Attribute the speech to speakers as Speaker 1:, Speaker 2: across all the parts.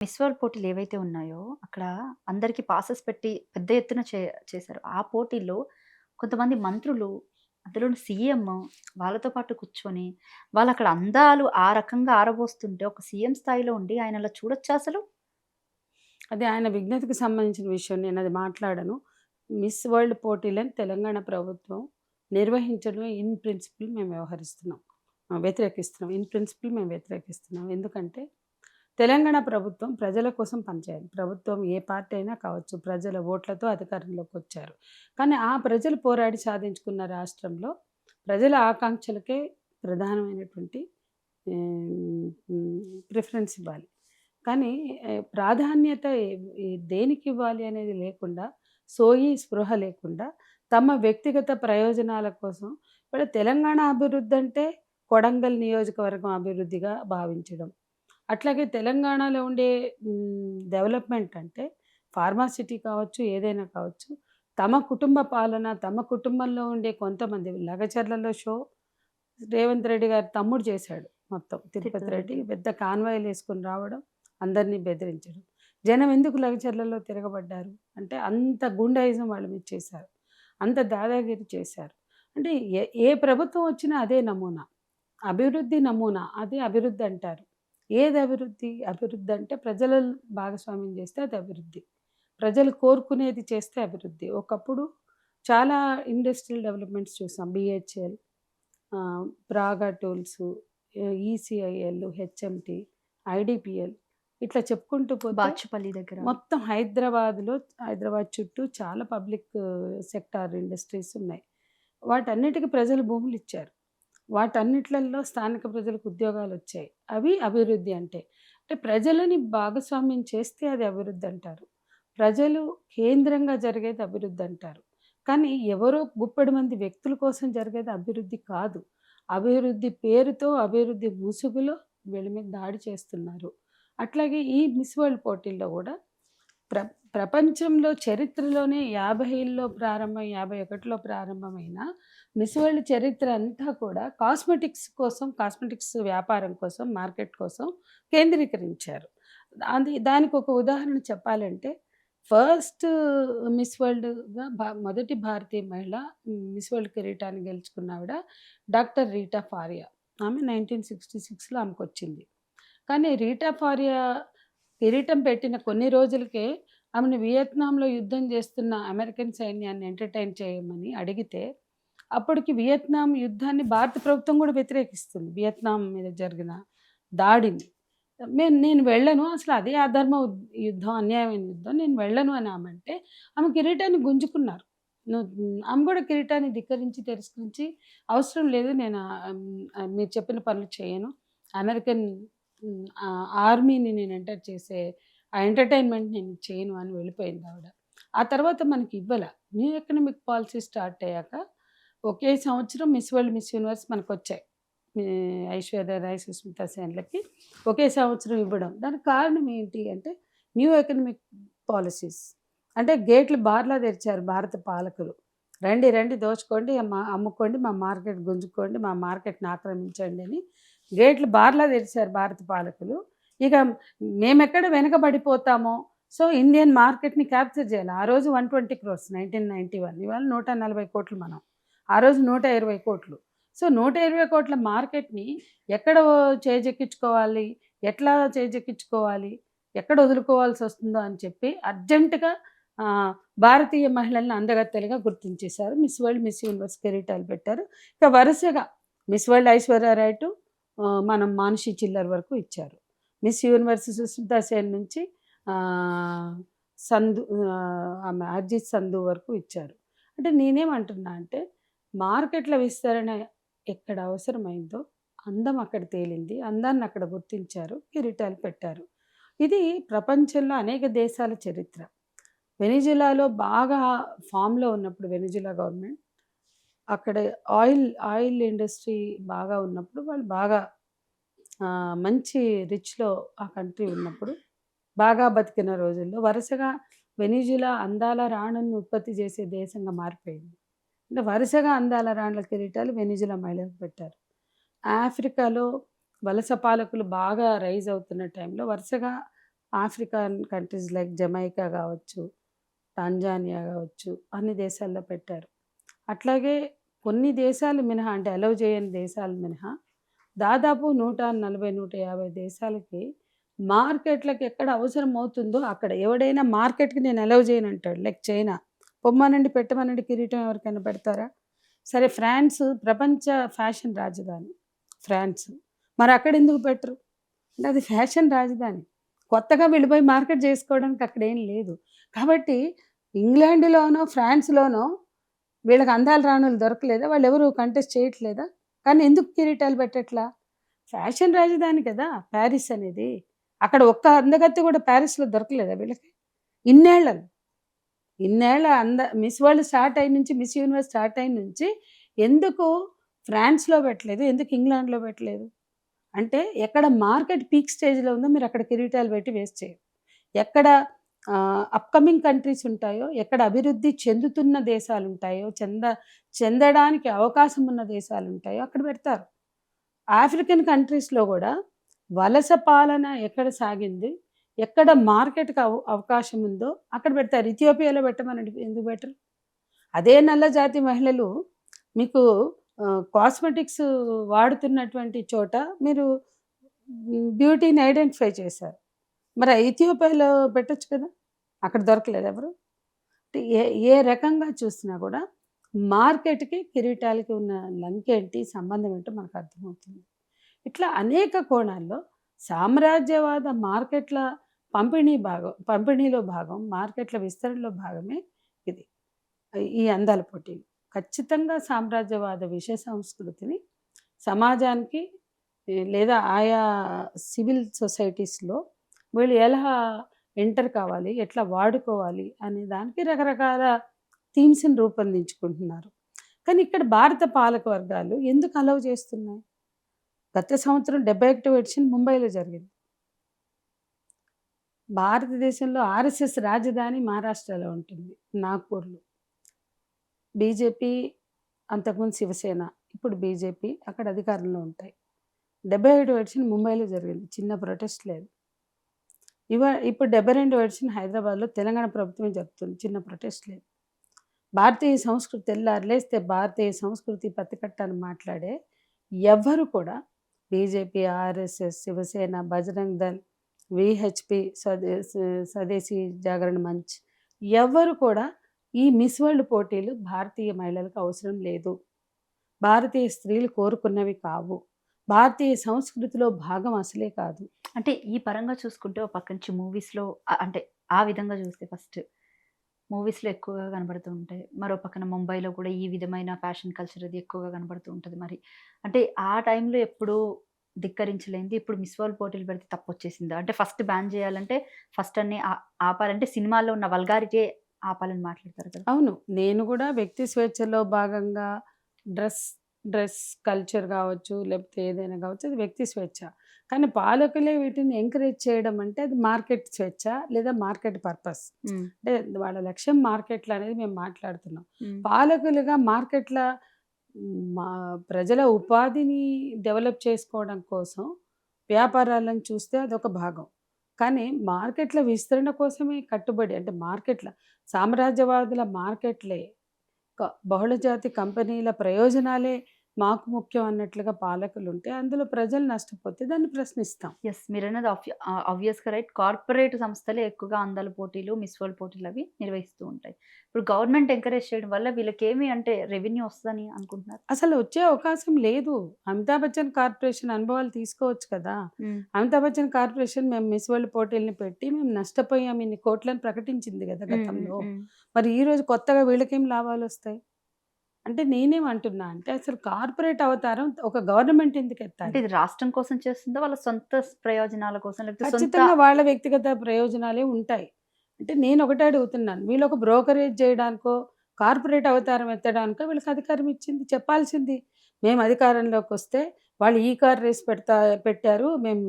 Speaker 1: Miss world పోటీలు ఏవైతే ఉన్నాయో, అక్కడ అందరికీ పాసెస్ పెట్టి పెద్ద ఎత్తున చే చేశారు. ఆ పోటీల్లో కొంతమంది మంత్రులు, అందులోని సీఎం వాళ్ళతో పాటు కూర్చొని, వాళ్ళు అక్కడ అందాలు ఆ రకంగా ఆరబోస్తుంటే, ఒక సీఎం స్థాయిలో ఉండి ఆయన అలా చూడొచ్చా అసలు?
Speaker 2: అది ఆయన విజ్ఞతకు సంబంధించిన విషయం. అది మాట్లాడను. మిస్ వరల్డ్ పోటీలని తెలంగాణ ప్రభుత్వం నిర్వహించడం ఇన్ ప్రిన్సిపల్ మేము వ్యవహరిస్తున్నాం. వ్యతిరేకిస్తున్నాం. ఇన్ ప్రిన్సిపల్ మేము వ్యతిరేకిస్తున్నాం. ఎందుకంటే తెలంగాణ ప్రభుత్వం ప్రజల కోసం పనిచేయాలి. ప్రభుత్వం ఏ పార్టీ అయినా కావచ్చు. ప్రజల ఓట్లతో అధికారంలోకి వచ్చారు కానీ ఆ ప్రజలు పోరాడి సాధించుకున్న రాష్ట్రంలో ప్రజల ఆకాంక్షలకే ప్రధానమైనటువంటి ప్రిఫరెన్స్ ఇవ్వాలి. కానీ ప్రాధాన్యత దేనికి ఇవ్వాలి అనేది లేకుండా, సోయి, స్పృహ లేకుండా తమ వ్యక్తిగత ప్రయోజనాల కోసం ఇప్పుడు తెలంగాణ అభివృద్ధి అంటే కొడంగల్ నియోజకవర్గం అభివృద్ధిగా భావించడం. అట్లాగే తెలంగాణలో ఉండే డెవలప్‌మెంట్ అంటే ఫార్మాసిటీ కావచ్చు, ఏదైనా కావచ్చు. తమ కుటుంబ పాలన, తమ కుటుంబంలో ఉండే కొంతమంది లగచర్లలో షో రేవంత్ రెడ్డి గారి తమ్ముడు చేశాడు మొత్తం. తిరుపతి రెడ్డి. పెద్ద కాన్వాయ్‌లేసుకొని రావడం, అందరిని బెదిరించడం. జనం ఎందుకు లగచర్లలో తిరగబడ్డారు? అంటే అంత గూండాయిజం వాళ్ళ మీద చేశారు. అంత దాదాగిరి చేశారు. అంటే ఏ ఏ ప్రభుత్వం వచ్చినా అదే నమూనా. అభివృద్ధి నమూనా. అదే అభివృద్ధి అంటారు. ఏది అభివృద్ధి? అభివృద్ధి అంటే ప్రజల భాగస్వామ్యం చేస్తే అది అభివృద్ధి. ప్రజలు కోరుకునేది చేస్తే అభివృద్ధి. ఒకప్పుడు చాలా ఇండస్ట్రియల్ డెవలప్‌మెంట్స్ చూసాం. BHEL, Praga tools, ECIL, HMT, IDPL ఇట్లా చెప్పుకుంటూ పోతే
Speaker 1: బాచుపల్లి దగ్గర.
Speaker 2: మొత్తం హైదరాబాద్‌లో హైదరాబాద్ చుట్టూ చాలా పబ్లిక్ సెక్టార్ ఇండస్ట్రీస్ ఉన్నాయి. వాటన్నిటికి ప్రజలు భూములు ఇచ్చారు. వాటన్నిట్లలో స్థానిక ప్రజలకు ఉద్యోగాలు వచ్చాయి అవి అభివృద్ధి అంటే. అంటే ప్రజలని భాగస్వామ్యం చేస్తే అది అభివృద్ధి అంటారు. ప్రజలు కేంద్రంగా జరిగేది అభివృద్ధి అంటారు. కానీ ఎవరో గుప్పెడు మంది వ్యక్తుల కోసం జరిగేది అభివృద్ధి కాదు. అభివృద్ధి పేరుతో, అభివృద్ధి ముసుగులో వీళ్ళ మీద దాడి చేస్తున్నారు. అట్లాగే ఈ మిస్ వరల్డ్ పోటీల్లో కూడా ప్ర ప్రపంచంలో చరిత్రలోనే 50లో ప్రారంభం 51లో ప్రారంభమైన మిస్ వరల్డ్ చరిత్ర అంతా కూడా కాస్మెటిక్స్ కోసం, కాస్మెటిక్స్ వ్యాపారం కోసం, మార్కెట్ కోసం కేంద్రీకరించారు. అది దానికి ఒక ఉదాహరణ చెప్పాలంటే ఫస్ట్ మిస్ వరల్డ్‌గా భా మొదటి భారతీయ మహిళ మిస్ వరల్డ్ కిరీటాన్ని గెలుచుకున్న ఆవిడ డాక్టర్ రీటా ఫారియా. ఆమె నైన్టీన్ సిక్స్టీ సిక్స్లో ఆమెకు వచ్చింది కానీ రీటా ఫారియా కిరీటం పెట్టిన కొన్ని రోజులకే ఆమెను వియత్నాంలో యుద్ధం చేస్తున్న అమెరికన్ సైన్యాన్ని ఎంటర్‌టైన్ చేయమని అడిగితే, అప్పటికి వియత్నాం యుద్ధాన్ని భారత ప్రభుత్వం కూడా వ్యతిరేకిస్తుంది. వియత్నాం మీద జరిగిన దాడిని. మేము నేను వెళ్ళను. అసలు అదే అధర్మ యుద్ధం, అన్యాయమైన యుద్ధం. నేను వెళ్ళను అని ఆమె అంటే ఆమె కిరీటాన్ని గుంజుకున్నారు. నువ్వు ఆమె కూడా కిరీటాన్ని ధిక్కరించి, తిరస్కరించి అవసరం లేదు. నేను మీరు చెప్పిన పనులు చేయను. అమెరికన్ ఆర్మీని నేను ఎంటర్ చేసే ఆ ఎంటర్‌టైన్‌మెంట్ నేను చేయను అని వెళ్ళిపోయింది ఆవిడ. ఆ తర్వాత మనకి ఇవ్వాల న్యూ ఎకనామిక్ పాలసీ స్టార్ట్ అయ్యాక ఒకే సంవత్సరం మిస్ వరల్డ్, మిస్ యూనివర్స్ మనకు వచ్చాయి ఐశ్వర్య రాయ్, సుస్మితా సేన్‌లకి ఒకే సంవత్సరం ఇవ్వడం. దానికి కారణం ఏంటి అంటే న్యూ ఎకనామిక్ పాలసీస్ అంటే గేట్లు బార్లా తెరిచారు భారత పాలకులు. రండి, రండి దోచుకోండి, మా అమ్ముకోండి, మా మార్కెట్ గుంజుకోండి, మా మార్కెట్‌ని ఆక్రమించండి అని గేట్లు బార్లా తెరిచారు భారత పాలకులు. ఇక మేమెక్కడ వెనకబడిపోతామో, సో ఇండియన్ మార్కెట్‌ని క్యాప్చర్ చేయాలి. ఆ రోజు 120 క్రోర్స్ 1991 ఇవాళ 140 కోట్లు మనం. ఆ రోజు 120 కోట్లు. సో 120 కోట్ల మార్కెట్‌ని ఎక్కడ చేజెక్కించుకోవాలి? ఎట్లా చేజెక్కించుకోవాలి? ఎక్కడ వదులుకోవాల్సొస్తుందో అని చెప్పి అర్జెంటుగా భారతీయ మహిళలను అందగత్తెలుగా గుర్తించేశారు. మిస్ వరల్డ్, మిస్ యూనివర్స్ కిరీటాలు పెట్టారు. ఇక వరుసగా మిస్ వరల్డ్ ఐశ్వర్య రైటు మనం మానుషి చిల్లర్ వరకు ఇచ్చారు. మిస్ యూనివర్స్ సుస్మితా సేన్ నుంచి సంధు ఆమె అర్జిత్ సంధు వరకు ఇచ్చారు. అంటే నేనేమంటున్నా అంటే మార్కెట్‌ల విస్తరణ ఎక్కడ అవసరమైందో అందం అక్కడ తేలింది. అందాన్ని అక్కడ గుర్తించారు. కిరీటాలు పెట్టారు. ఇది ప్రపంచంలో అనేక దేశాల చరిత్ర. వెనిజులాలో బాగా ఫామ్‌లో ఉన్నప్పుడు వెనిజులా గవర్నమెంట్ అక్కడ ఆయిల్ ఆయిల్ ఇండస్ట్రీ బాగా ఉన్నప్పుడు వాళ్ళు బాగా మంచి రిచ్‌లో ఆ కంట్రీ ఉన్నప్పుడు బాగా బతికిన రోజుల్లో వరుసగా వెనిజులా అందాల రాణులను ఉత్పత్తి చేసే దేశంగా మారిపోయింది. అంటే వరుసగా అందాల రాణుల కిరీటాలు వెనిజులా మహిళలకు పెట్టారు. ఆఫ్రికాలో వలస పాలకులు బాగా రైజ్ అవుతున్న టైంలో వరుసగా ఆఫ్రికన్ కంట్రీస్ లైక్ జమైకా కావచ్చు టాంజానియా కావచ్చు అన్ని దేశాల్లో పెట్టారు అట్లాగే కొన్ని దేశాలు మినహా అంటే అలౌ చేయని దేశాలు మినహా దాదాపు నూట నలభై నూట యాభై దేశాలకి మార్కెట్లకు ఎక్కడ అవసరం అవుతుందో అక్కడ ఎవడైనా మార్కెట్కి నేను అలౌ చేయను అంటాడు. లైక్ చైనా పొమ్మనండి పెట్టమనండి కిరీటం ఎవరికైనా పెడతారా? సరే ఫ్రాన్స్ ప్రపంచ ఫ్యాషన్ రాజధాని. ఫ్రాన్స్. మరి అక్కడ ఎందుకు పెట్టరు? అంటే అది ఫ్యాషన్ రాజధాని. కొత్తగా వెళ్ళిపోయి మార్కెట్ చేసుకోవడానికి అక్కడ ఏం లేదు. కాబట్టి ఇంగ్లాండ్లోనో ఫ్రాన్స్లోనో వీళ్ళకి అందాల రాణులు దొరకలేదా? వాళ్ళు ఎవరు కంటెస్ట్ చేయట్లేదా? కానీ ఎందుకు కిరీటాలు పెట్టట్లా? ఫ్యాషన్ రాజధాని కదా ప్యారిస్ అనేది. అక్కడ ఒక్క అందగత్తి కూడా ప్యారిస్లో దొరకలేదా వీళ్ళకి? ఇన్నేళ్ళను ఇన్నేళ్ళ అంద మిస్ వరల్డ్ స్టార్ట్ అయిన నుంచి మిస్ యూనివర్స్ స్టార్ట్ అయిన నుంచి ఎందుకు ఫ్రాన్స్లో పెట్టలేదు? ఎందుకు ఇంగ్లాండ్లో పెట్టలేదు? అంటే ఎక్కడ మార్కెట్ పీక్ స్టేజ్లో ఉందో మీరు అక్కడ కిరీటాలు పెట్టి వేస్ట్ చేయరు. ఎక్కడ అప్కమింగ్ కంట్రీస్ ఉంటాయో ఎక్కడ అభివృద్ధి చెందుతున్న దేశాలు ఉంటాయో చెంద చెందడానికి అవకాశం ఉన్న దేశాలు ఉంటాయో అక్కడ పెడతారు. ఆఫ్రికన్ కంట్రీస్లో కూడా వలస పాలన ఎక్కడ సాగింది ఎక్కడ మార్కెట్కి అవ అవకాశం ఉందో అక్కడ పెడతారు. ఇథియోపియాలో పెట్టమని ఎందుకు బెటర్ అదే నల్ల జాతి మహిళలు మీకు కాస్మెటిక్స్ వాడుతున్నటువంటి చోట మీరు బ్యూటీని ఐడెంటిఫై చేశారు. మరి ఇథియోపియాలో పెట్టచ్చు కదా? అక్కడ దొరకలేదు ఎవరు? అంటే ఏ ఏ రకంగా చూసినా కూడా మార్కెట్కి కిరీటాలకి ఉన్న లంక్ ఏంటి సంబంధం ఏంటో మనకు అర్థమవుతుంది. ఇట్లా అనేక కోణాల్లో సామ్రాజ్యవాద మార్కెట్ల పంపిణీ భాగం పంపిణీలో భాగం మార్కెట్ల విస్తరణలో భాగమే ఇది. ఈ అందాల పోటీలు ఖచ్చితంగా సామ్రాజ్యవాద విషయ సంస్కృతిని సమాజానికి లేదా ఆయా సివిల్ సొసైటీస్లో వీళ్ళు ఎలా ఎంటర్ కావాలి? ఎట్లా వాడుకోవాలి? అనే దానికి రకరకాల థీమ్స్ని రూపొందించుకుంటున్నారు. కానీ ఇక్కడ భారత పాలక వర్గాలు ఎందుకు అలౌ చేస్తున్నాయి? గత సంవత్సరం డెబ్బై ఒకటో ఎడిషన్ ముంబైలో జరిగింది. భారతదేశంలో ఆర్ఎస్ఎస్ రాజధాని మహారాష్ట్రలో ఉంటుంది నాగ్పూర్లో. బీజేపీ అంతకుముందు శివసేన ఇప్పుడు బీజేపీ అక్కడ అధికారంలో ఉంటాయి. డెబ్బై ఏడు ఎడిషన్ ముంబైలో జరిగింది చిన్న ప్రొటెస్ట్ లేదు. ఇవ ఇప్పుడు డెబ్బై రెండు ఎడిషన్ హైదరాబాద్లో తెలంగాణ ప్రభుత్వమే జరుపుతుంది. చిన్న ప్రొటెస్ట్ లేదు. భారతీయ సంస్కృతి తెల్లారులేస్తే భారతీయ సంస్కృతి పత్తికట్టని మాట్లాడే ఎవ్వరు కూడా BJP RSS Shivsena Bajrang Dal VHP స్వదే Swadeshi Jagaran మంచ్ ఎవ్వరు కూడా ఈ మిస్ వరల్డ్ పోటీలు భారతీయ మహిళలకు అవసరం లేదు. భారతీయ స్త్రీలు కోరుకున్నవి కావు. భారతీయ సంస్కృతిలో భాగం అసలే కాదు.
Speaker 1: అంటే ఈ పరంగా చూసుకుంటే ఒక పక్క నుంచి మూవీస్లో అంటే ఆ విధంగా చూస్తే ఫస్ట్ మూవీస్లో ఎక్కువగా కనబడుతూ ఉంటాయి. మరో పక్కన ముంబైలో కూడా ఈ విధమైన ఫ్యాషన్ కల్చర్ అది ఎక్కువగా కనబడుతూ ఉంటుంది మరి. అంటే ఆ టైంలో ఎప్పుడు ధిక్కరించలేంది ఇప్పుడు మిస్ వరల్డ్ పోటీలు పెడితే తప్పు వచ్చేసింది అంటే ఫస్ట్ బ్యాన్ చేయాలంటే ఫస్ట్ అన్ని ఆపాలంటే సినిమాలో ఉన్న వల్గారిటీ ఆపాలని మాట్లాడతారు కదా?
Speaker 2: అవును. నేను కూడా వ్యక్తి స్వేచ్ఛలో భాగంగా డ్రెస్ డ్రెస్ కల్చర్ కావచ్చు లేకపోతే ఏదైనా కావచ్చు అది వ్యక్తి స్వేచ్ఛ. కానీ పాలకులే వీటిని ఎంకరేజ్ చేయడం అంటే అది మార్కెట్ స్వేచ్ఛ లేదా మార్కెట్ పర్పస్. అంటే వాళ్ళ లక్ష్యం మార్కెట్లు అనేది మేము మాట్లాడుతున్నాం. పాలకులుగా మార్కెట్ల మ్, ప్రజల ఉపాధిని డెవలప్ చేసుకోవడం కోసం వ్యాపారాలను చూస్తే అదొక భాగం. కానీ మార్కెట్ల విస్తరణ కోసమే కట్టుబడి అంటే మార్కెట్ల సామ్రాజ్యవాదుల మార్కెట్లే. బహుళజాతి కంపెనీల ప్రయోజనాలే మాకు ముఖ్యం అన్నట్లుగా పాలకులు ఉంటే అందులో ప్రజలు నష్టపోతే దాన్ని ప్రశ్నిస్తాం.
Speaker 1: ఎస్ మీరు అన్నది ఆబ్వియస్గా రైట్ కార్పొరేట్ సంస్థలే ఎక్కువగా అందాల పోటీలు మిస్ వరల్డ్ పోటీలు అవి నిర్వహిస్తూ ఉంటాయి. ఇప్పుడు గవర్నమెంట్ ఎంకరేజ్ చేయడం వల్ల వీళ్ళకి ఏమి అంటే రెవెన్యూ వస్తుందని అనుకుంటున్నారు?
Speaker 2: అసలు వచ్చే అవకాశం లేదు. అమితాబ్ బచ్చన్ కార్పొరేషన్ అనుభవాలు తీసుకోవచ్చు కదా. అమితాబ్ బచ్చన్ కార్పొరేషన్ మేము మిస్ వరల్డ్ పోటీల్ని పెట్టి మేము నష్టపోయాం ఇన్ని కోట్లను ప్రకటించింది కదా గతంలో. మరి ఈ రోజు కొత్తగా వీళ్ళకేం లాభాలు వస్తాయి? అంటే నేనేమంటున్నా అంటే అసలు కార్పొరేట్ అవతారం ఒక గవర్నమెంట్ ఎందుకు
Speaker 1: అంటే
Speaker 2: ఎత్తాలి?
Speaker 1: ఇది రాష్ట్రం కోసం చేస్తుందా? వాళ్ళ సొంత ప్రయోజనాల కోసం లేకపోతే
Speaker 2: ఖచ్చితంగా వాళ్ళ వ్యక్తిగత ప్రయోజనాలే ఉంటాయి. అంటే నేను ఒకటే అడుగుతున్నాను. వీళ్ళు ఒక బ్రోకరేజ్ చేయడానికో కార్పొరేట్ అవతారం ఎత్తడానికో వీళ్ళకి అధికారం ఇచ్చింది చెప్పాల్సింది. మేము అధికారంలోకి వస్తే వాళ్ళు ఈ కార్ రేస్ పెడతా పెట్టారు. మేము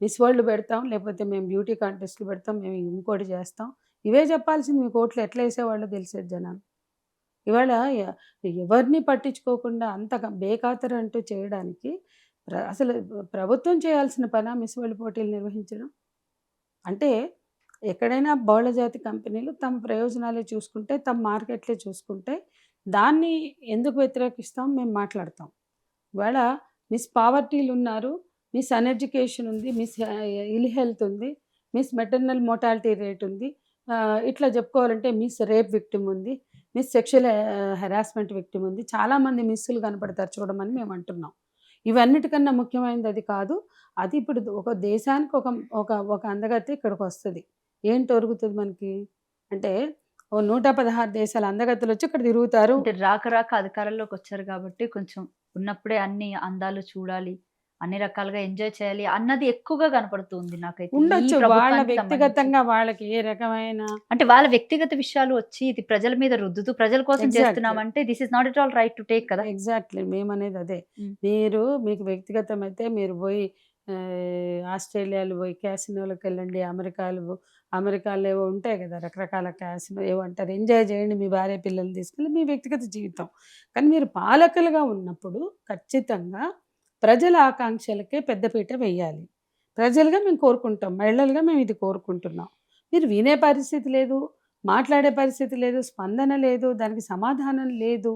Speaker 2: మిస్ వరల్డ్ పెడతాం లేకపోతే మేము బ్యూటీ కాంటెస్ట్లు పెడతాం మేము ఇంకోటి చేస్తాం. ఇవే చెప్పాల్సింది. మీకు ఓట్లు ఎట్లా వేసేవాళ్ళో తెలిసేది జనాలు. ఇవాళ ఎవరిని పట్టించుకోకుండా అంత బేఖాతరు అంటూ చేయడానికి అసలు ప్రభుత్వం చేయాల్సిన పని మిస్ వరల్డ్ పోటీలు నిర్వహించడం? అంటే ఎక్కడైనా బహుళజాతి కంపెనీలు తమ ప్రయోజనాలే చూసుకుంటే తమ మార్కెట్లే చూసుకుంటే దాన్ని ఎందుకు వ్యతిరేకిస్తాం? మేము మాట్లాడతాం. ఇవాళ మిస్ పావర్టీలు ఉన్నారు మిస్ అన్ఎడ్యుకేషన్ ఉంది మిస్ ఇల్ హెల్త్ ఉంది మిస్ మెటర్నల్ మోటాలిటీ రేట్ ఉంది. ఇట్లా చెప్పుకోవాలంటే మిస్ రేప్ విక్టిమ్ ఉంది. మిస్ సెక్షువల్ హెరాస్మెంట్ విక్టిమ్ ఉంది. చాలామంది మిస్సులు కనపడతారు చూడమని మేము అంటున్నాం. ఇవన్నిటికన్నా ముఖ్యమైనది అది కాదు. అది ఇప్పుడు ఒక దేశానికి ఒక ఒక ఒక అందగత్తి ఇక్కడికి వస్తుంది. ఏంటి తొరుగుతుంది మనకి? అంటే ఓ నూట పదహారు దేశాల అందగత్తులు వచ్చి ఇక్కడ తిరుగుతారు.
Speaker 1: అంటే రాక రాక అధికారంలోకి వచ్చారు కాబట్టి కొంచెం ఉన్నప్పుడే అన్ని అందాలు చూడాలి. అన్ని రకాలుగా ఎంజాయ్ చేయాలి అన్నది ఎక్కువగా కనపడుతుంది నాకైతే.
Speaker 2: ఉండొచ్చు. వాళ్ళ వ్యక్తిగతంగా వాళ్ళకి ఏ రకమైన.
Speaker 1: అంటే వాళ్ళ వ్యక్తిగత విషయాలు వచ్చి ఇది ప్రజల మీద రుద్దుతూ ప్రజల కోసం. చేస్తున్నామంటే this is not at all right to take కదా.
Speaker 2: ఎగ్జాక్ట్లీ మేమనేది అదే. మీరు మీకు వ్యక్తిగతం అయితే మీరు పోయి ఆస్ట్రేలియాలో పోయి క్యాసినోలకు వెళ్ళండి అమెరికాలు అమెరికాలో ఏవో ఉంటాయి కదా రకరకాల క్యాసినో ఏవో అంటారు. ఎంజాయ్ చేయండి మీ భార్య పిల్లల్ని తీసుకెళ్ళి మీ వ్యక్తిగత జీవితం. కానీ మీరు పాలకులుగా ఉన్నప్పుడు ఖచ్చితంగా ప్రజల ఆకాంక్షలకే పెద్దపీట వేయాలి. ప్రజలుగా మేము కోరుకుంటాం. మహిళలుగా మేము ఇది కోరుకుంటున్నాం. మీరు వినే పరిస్థితి లేదు మాట్లాడే పరిస్థితి లేదు స్పందన లేదు దానికి సమాధానం లేదు.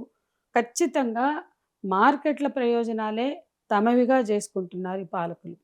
Speaker 2: ఖచ్చితంగా మార్కెట్ల ప్రయోజనాలే తమవిగా చేసుకుంటున్నారు ఈ పాలకులు.